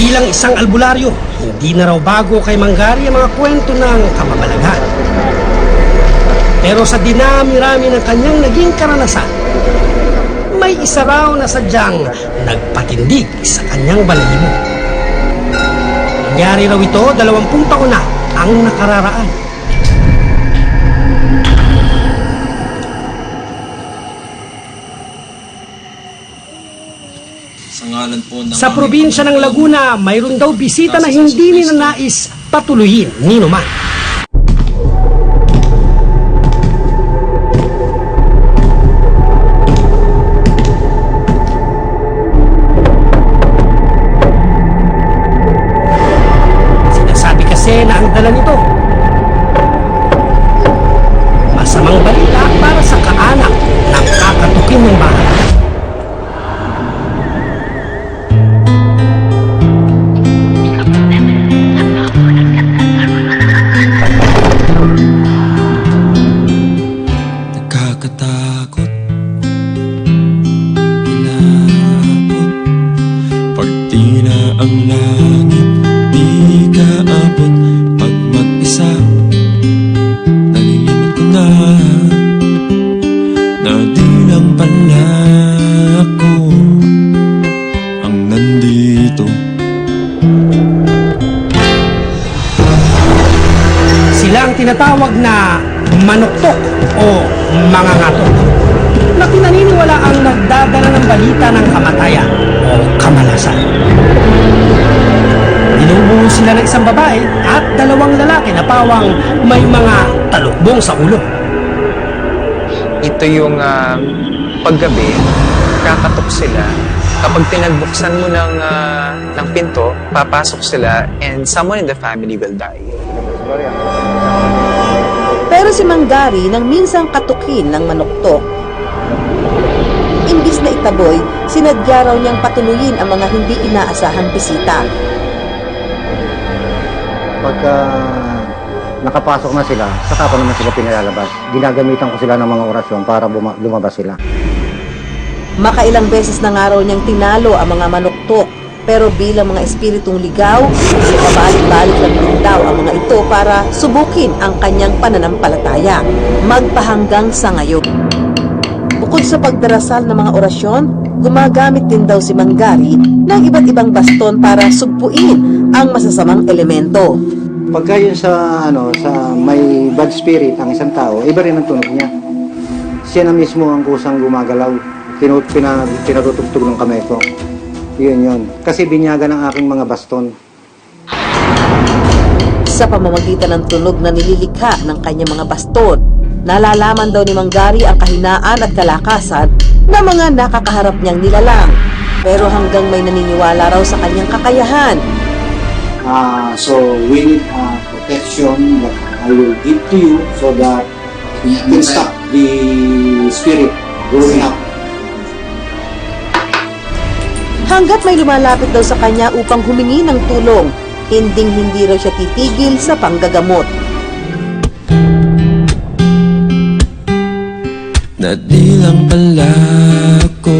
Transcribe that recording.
Bilang isang albularyo, hindi na raw bago kay Mangari ang mga kwento ng kamamalaghan. Pero sa dinami-rami ng kanyang naging karanasan, may isa raw na sadyang nagpatindig sa kanyang balahibo. Nangyari raw ito dalawampung taon na ang nakararaan. Sa ngalan po ng Sa probinsya ng Laguna, mayroon daw bisita na hindi ninanais patuloyin. Ni Numan. Ang langit Di ka abot Pag mag-isa. Nalilimot ko na Na di lang pala ako Ang nandito. Sila ang tinatawag na manuktok o mga ngatok. Na pinaniniwala ang nagdadala ng balita ng kamatayan kamalasan. Ninubuo sila ng isang babae at dalawang lalaki na pawang may mga talukbong sa ulo. ito yung ah, paggabi, kakatok sila. Kapag pinagbuksan mo ng, ah, ng pinto, papasok sila and someone in the family will die. Pero si Manggari nang minsang katukin ng manuktok. Itaboy, sinadya raw niyang patuloyin ang mga hindi inaasahang bisita. Pagka nakapasok na sila, saka ko naman sila pinalalabas. Ginagamitan ko sila ng mga orasyon para lumabas sila. Makailang beses na nga raw niyang tinalo ang mga manuktok. Pero bilang mga espiritong ligaw, pabalik-balik lang din daw ang mga ito para subukin ang kanyang pananampalataya. Magpahanggang sa ngayon. Bukod sa pagdarasal ng mga orasyon, gumagamit din daw si Manggari ng iba't ibang baston para sugpuin ang masasamang elemento. Pagka yun sa, ano, sa may bad spirit ang isang tao, iba rin ang tunog niya. Siya na mismo ang kusang gumagalaw. Tinut, pina, pinatutugtog ng kamay ko. Yun yun. Kasi binyaga ng aking mga baston. sa pamamagitan ng tunog na nililikha ng kanyang mga baston. Nalalaman daw ni Manggari ang kahinaan at kalakasan ng mga nakakaharap niyang nilalang. Pero hanggang may naniniwala raw sa kanyang kakayahan, Uh, so we need uh, protection that I will give to you so that you can stop the spirit growing up. hanggat may lumalapit daw sa kanya upang humingi ng tulong, hinding hindi raw siya titigil sa panggagamot. Na di lang pala ako